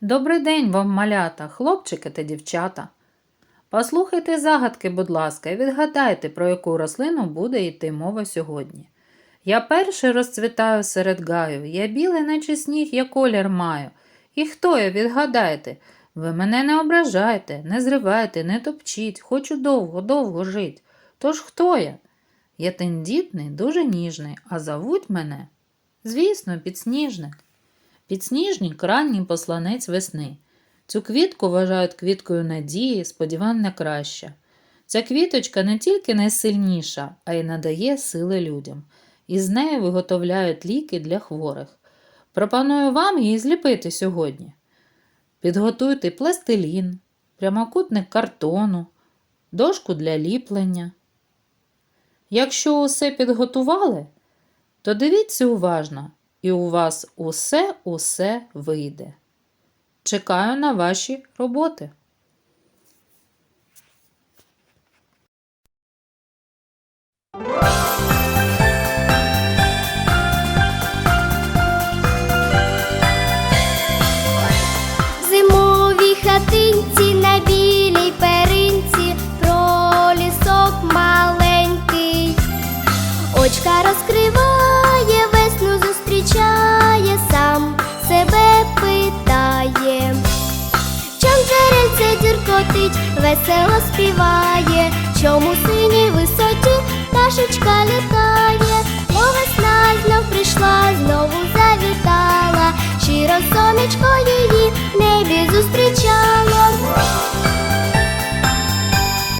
Добрий день вам, малята, хлопчики та дівчата. Послухайте загадки, будь ласка, і відгадайте, про яку рослину буде йти мова сьогодні. Я перший розцвітаю серед гаю, я білий, наче сніг, я колір маю. І хто я, відгадайте? Ви мене не ображайте, не зривайте, не топчіть, хочу довго, довго жить. Тож хто я? Я тендітний, дуже ніжний, а зовуть мене? Звісно, підсніжник. Підсніжник ранній посланець весни. Цю квітку вважають квіткою надії, сподівань краще. Ця квіточка не тільки найсильніша, а й надає сили людям. Із неї виготовляють ліки для хворих. Пропоную вам її зліпити сьогодні. Підготуйте пластилін, прямокутник картону, дошку для ліплення. Якщо усе підготували, то дивіться уважно, і у вас усе-усе вийде. Чекаю на ваші роботи. циркотить, весело співає, чому синій висоті пташечка літає, О, весна знов прийшла, знову завітала, щиро сонечко